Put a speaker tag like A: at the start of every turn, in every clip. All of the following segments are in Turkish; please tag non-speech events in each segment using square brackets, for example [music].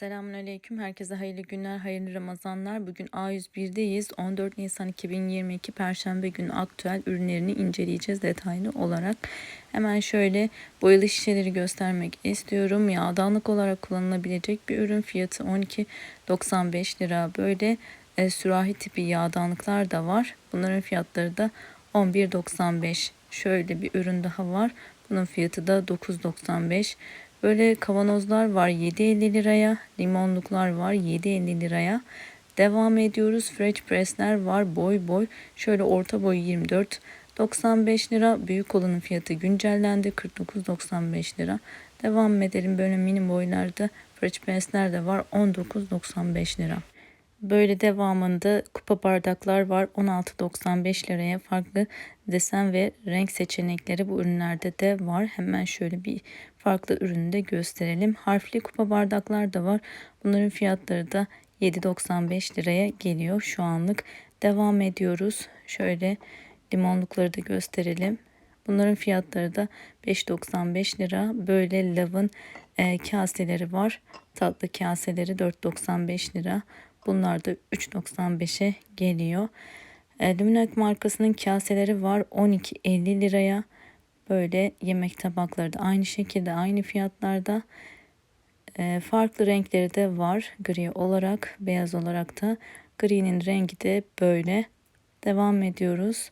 A: Selamünaleyküm. Herkese hayırlı günler, hayırlı Ramazanlar. Bugün A101'deyiz. 14 Nisan 2022 Perşembe günü aktüel ürünlerini inceleyeceğiz detaylı olarak. Hemen şöyle boyalı şişeleri göstermek istiyorum. Yağdanlık olarak kullanılabilecek bir ürün. Fiyatı 12.95 lira. Böyle e, sürahi tipi yağdanlıklar da var. Bunların fiyatları da 11.95. Şöyle bir ürün daha var. Bunun fiyatı da 9.95. Böyle kavanozlar var 7.50 liraya. Limonluklar var 7.50 liraya. Devam ediyoruz. French press'ler var boy boy. Şöyle orta boy 24 95 lira. Büyük olanın fiyatı güncellendi 49.95 lira. Devam edelim. Böyle mini boylarda French press'ler de var 19.95 lira. Böyle devamında kupa bardaklar var 16.95 liraya farklı desen ve renk seçenekleri bu ürünlerde de var. Hemen şöyle bir farklı ürünü de gösterelim. Harfli kupa bardaklar da var. Bunların fiyatları da 7.95 liraya geliyor şu anlık. Devam ediyoruz. Şöyle limonlukları da gösterelim. Bunların fiyatları da 5.95 lira. Böyle lavın e, kaseleri var. Tatlı kaseleri 4.95 lira. Bunlar da 3.95'e geliyor. E, Luminac markasının kaseleri var 12.50 liraya. Böyle yemek tabakları da aynı şekilde aynı fiyatlarda. E, farklı renkleri de var gri olarak beyaz olarak da. Gri'nin rengi de böyle. Devam ediyoruz.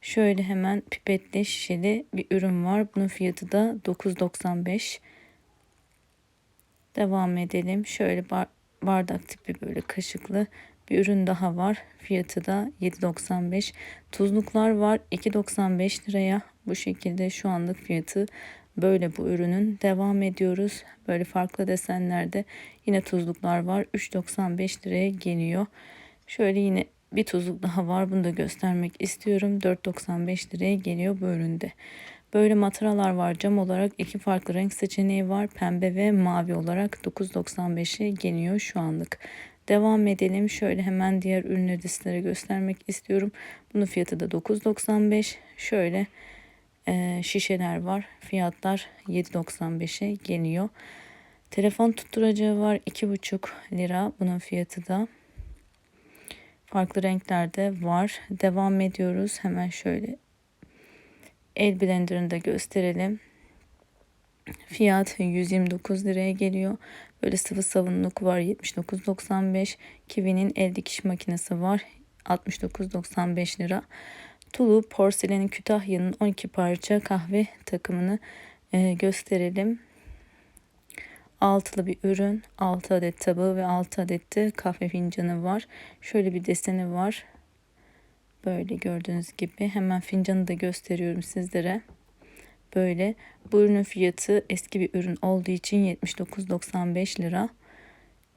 A: Şöyle hemen pipetli şişeli bir ürün var. Bunun fiyatı da 9.95. Devam edelim. Şöyle bar bardak tipi böyle kaşıklı bir ürün daha var. Fiyatı da 7.95. Tuzluklar var 2.95 liraya. Bu şekilde şu anlık fiyatı böyle bu ürünün. Devam ediyoruz. Böyle farklı desenlerde yine tuzluklar var. 3.95 liraya geliyor. Şöyle yine bir tuzluk daha var. Bunu da göstermek istiyorum. 4.95 liraya geliyor bu üründe. Böyle mataralar var. Cam olarak iki farklı renk seçeneği var. Pembe ve mavi olarak 9.95'e geliyor şu anlık. Devam edelim. Şöyle hemen diğer ürünleri de sizlere göstermek istiyorum. Bunun fiyatı da 9.95. Şöyle e, şişeler var. Fiyatlar 7.95'e geliyor. Telefon tutturacağı var 2.5 lira. Bunun fiyatı da farklı renklerde var. Devam ediyoruz. Hemen şöyle el blenderını da gösterelim. Fiyat 129 liraya geliyor. Böyle sıvı sabunluk var 79.95. Kiwi'nin el dikiş makinesi var 69.95 lira. Tulu porselenin Kütahya'nın 12 parça kahve takımını e, gösterelim. Altılı bir ürün. 6 adet tabağı ve 6 adet de kahve fincanı var. Şöyle bir deseni var. Böyle gördüğünüz gibi hemen fincanı da gösteriyorum sizlere. Böyle bu ürünün fiyatı eski bir ürün olduğu için 79.95 lira.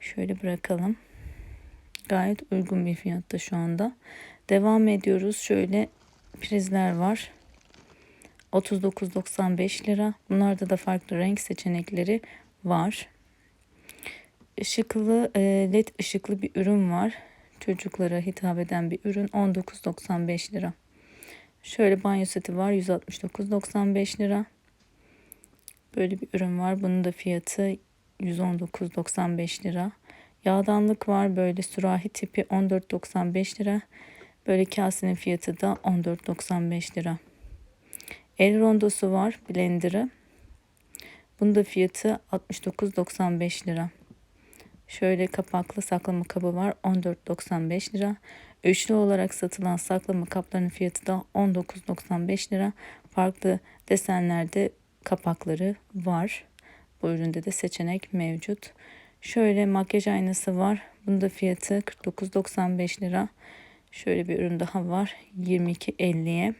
A: Şöyle bırakalım. Gayet uygun bir fiyatta şu anda. Devam ediyoruz. Şöyle prizler var. 39.95 lira. Bunlarda da farklı renk seçenekleri var. Işıklı e, led ışıklı bir ürün var. Çocuklara hitap eden bir ürün 19.95 lira. Şöyle banyo seti var 169.95 lira. Böyle bir ürün var. Bunun da fiyatı 119.95 lira. Yağdanlık var böyle sürahi tipi 14.95 lira. Böyle kasenin fiyatı da 14.95 lira. El rondosu var blenderı. Bunun da fiyatı 69.95 lira. Şöyle kapaklı saklama kabı var 14.95 lira. Üçlü olarak satılan saklama kaplarının fiyatı da 19.95 lira. Farklı desenlerde kapakları var. Bu üründe de seçenek mevcut. Şöyle makyaj aynası var. Bunda fiyatı 49.95 lira. Şöyle bir ürün daha var. 22.50'ye.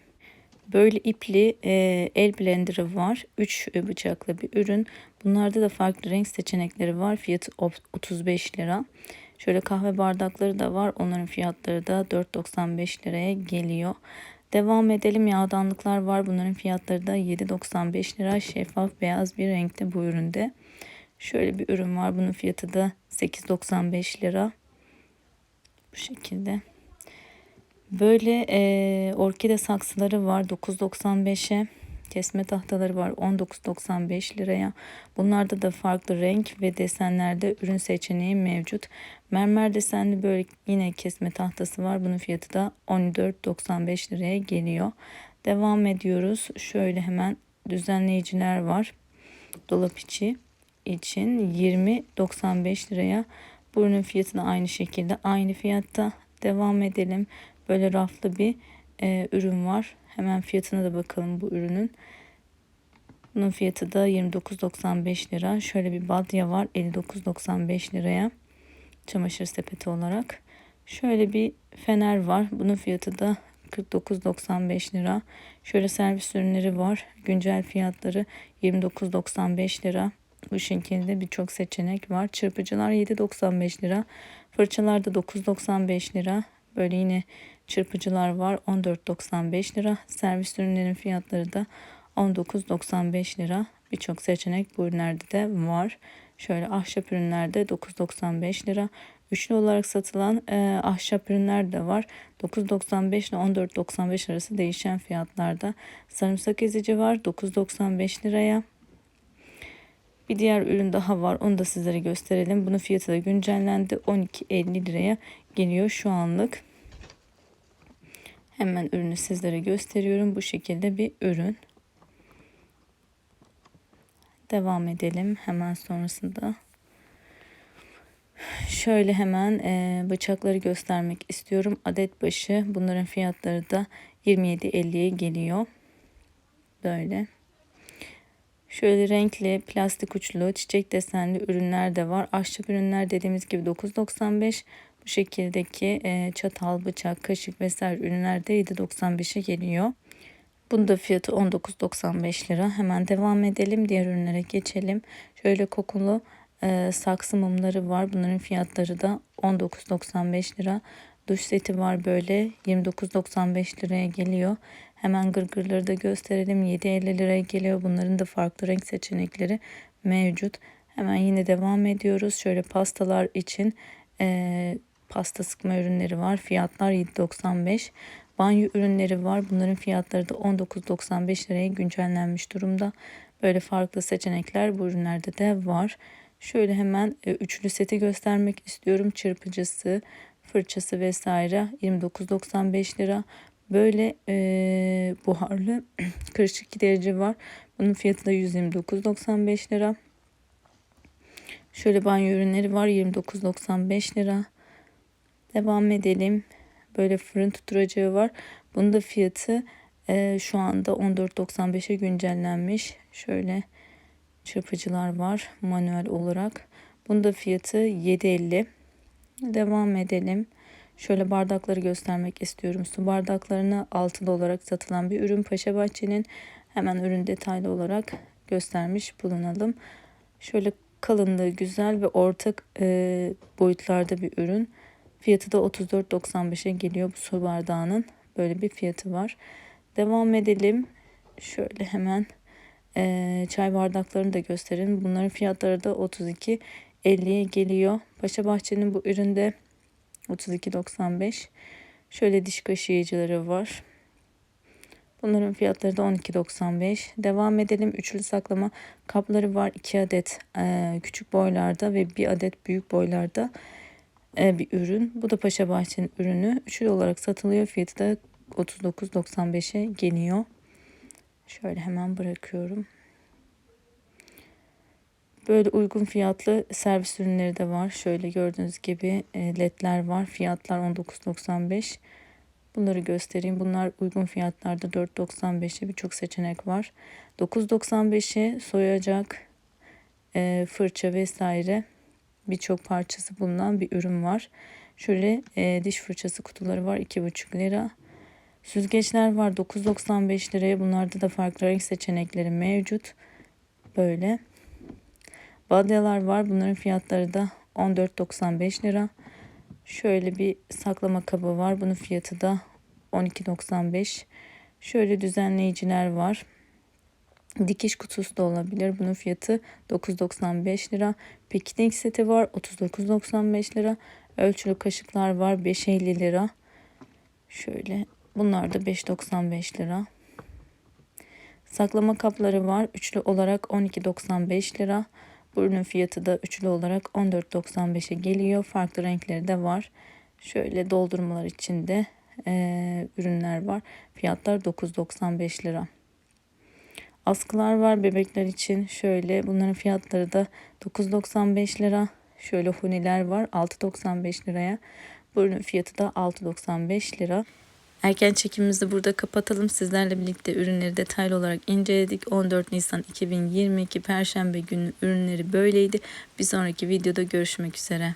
A: Böyle ipli e, el blenderı var. 3 bıçaklı bir ürün. Bunlarda da farklı renk seçenekleri var. Fiyatı 35 lira. Şöyle kahve bardakları da var. Onların fiyatları da 4.95 liraya geliyor. Devam edelim. Yağdanlıklar var. Bunların fiyatları da 7.95 lira. Şeffaf beyaz bir renkte bu üründe. Şöyle bir ürün var. Bunun fiyatı da 8.95 lira. Bu şekilde. Böyle e, orkide saksıları var 9.95'e. Kesme tahtaları var 19.95 liraya. Bunlarda da farklı renk ve desenlerde ürün seçeneği mevcut. Mermer desenli böyle yine kesme tahtası var. Bunun fiyatı da 14.95 liraya geliyor. Devam ediyoruz. Şöyle hemen düzenleyiciler var. Dolap içi için 20.95 liraya. Bu ürünün fiyatı da aynı şekilde aynı fiyatta. Devam edelim. Böyle raflı bir e, ürün var. Hemen fiyatına da bakalım bu ürünün. Bunun fiyatı da 29.95 lira. Şöyle bir badya var 59.95 liraya. Çamaşır sepeti olarak. Şöyle bir fener var. Bunun fiyatı da 49.95 lira. Şöyle servis ürünleri var. Güncel fiyatları 29.95 lira. Bu şekilde birçok seçenek var. Çırpıcılar 7.95 lira. Fırçalar da 9.95 lira. Böyle yine çırpıcılar var 14.95 lira. Servis ürünlerin fiyatları da 19.95 lira. Birçok seçenek bu ürünlerde de var. Şöyle ahşap ürünlerde 9.95 lira. Üçlü olarak satılan e, ahşap ürünler de var. 9.95 ile 14.95 arası değişen fiyatlarda. Sarımsak ezici var 9.95 liraya. Bir diğer ürün daha var. Onu da sizlere gösterelim. Bunun fiyatı da güncellendi. 12.50 liraya geliyor şu anlık. Hemen ürünü sizlere gösteriyorum. Bu şekilde bir ürün. Devam edelim hemen sonrasında. Şöyle hemen e, bıçakları göstermek istiyorum. Adet başı bunların fiyatları da 27.50'ye geliyor. Böyle. Şöyle renkli, plastik uçlu, çiçek desenli ürünler de var. Ahşap ürünler dediğimiz gibi 9.95. Bu şekildeki e, çatal, bıçak, kaşık vesaire ürünler de 7.95'e geliyor. Bunun da fiyatı 19.95 lira. Hemen devam edelim. Diğer ürünlere geçelim. Şöyle kokulu e, saksı mumları var. Bunların fiyatları da 19.95 lira. Duş seti var böyle 29.95 liraya geliyor. Hemen gırgırları da gösterelim. 7.50 liraya geliyor. Bunların da farklı renk seçenekleri mevcut. Hemen yine devam ediyoruz. Şöyle pastalar için e, pasta sıkma ürünleri var. Fiyatlar 7.95. Banyo ürünleri var. Bunların fiyatları da 19.95 liraya güncellenmiş durumda. Böyle farklı seçenekler bu ürünlerde de var. Şöyle hemen e, üçlü seti göstermek istiyorum. Çırpıcısı, fırçası vesaire 29.95 lira. Böyle e, buharlı [clears throat] kırışık giderici var. Bunun fiyatı da 129.95 lira. Şöyle banyo ürünleri var 29.95 lira. Devam edelim. Böyle fırın tutturacağı var. Bunun da fiyatı e, şu anda 14.95'e güncellenmiş. Şöyle çırpıcılar var manuel olarak. Bunun da fiyatı 7.50. Devam edelim. Şöyle bardakları göstermek istiyorum. Su bardaklarını altılı olarak satılan bir ürün Paşa Bahçe'nin hemen ürün detaylı olarak göstermiş bulunalım. Şöyle kalınlığı güzel ve ortak e, boyutlarda bir ürün. Fiyatı da 34.95'e geliyor bu su bardağının. Böyle bir fiyatı var. Devam edelim. Şöyle hemen e, çay bardaklarını da gösterelim. Bunların fiyatları da 32.50'ye geliyor. Paşa Bahçe'nin bu üründe 32.95. Şöyle diş kaşıyıcıları var. Bunların fiyatları da 12.95. Devam edelim. Üçlü saklama kapları var. 2 adet e, küçük boylarda ve 1 adet büyük boylarda bir ürün. Bu da Paşa Bahçe'nin ürünü. Üçlü olarak satılıyor. Fiyatı da 39.95'e geliyor. Şöyle hemen bırakıyorum. Böyle uygun fiyatlı servis ürünleri de var. Şöyle gördüğünüz gibi e, ledler var. Fiyatlar 19.95. Bunları göstereyim. Bunlar uygun fiyatlarda 4.95'e birçok seçenek var. 9.95'e soyacak e, fırça vesaire birçok parçası bulunan bir ürün var. Şöyle e, diş fırçası kutuları var 2,5 lira. Süzgeçler var 9.95 liraya. Bunlarda da farklı renk seçenekleri mevcut. Böyle. Badyalar var. Bunların fiyatları da 14.95 lira. Şöyle bir saklama kabı var. Bunun fiyatı da 12.95. Şöyle düzenleyiciler var. Dikiş kutusu da olabilir. Bunun fiyatı 9.95 lira. Piknik seti var 39.95 lira. Ölçülü kaşıklar var 5.50 lira. Şöyle bunlar da 5.95 lira. Saklama kapları var. Üçlü olarak 12.95 lira. Bu ürünün fiyatı da üçlü olarak 14.95'e geliyor. Farklı renkleri de var. Şöyle doldurmalar içinde eee, ürünler var. Fiyatlar 9.95 lira. Askılar var bebekler için. Şöyle bunların fiyatları da 9.95 lira. Şöyle huniler var 6.95 liraya. Bu ürünün fiyatı da 6.95 lira. Erken çekimimizi burada kapatalım. Sizlerle birlikte ürünleri detaylı olarak inceledik. 14 Nisan 2022 Perşembe günü ürünleri böyleydi. Bir sonraki videoda görüşmek üzere.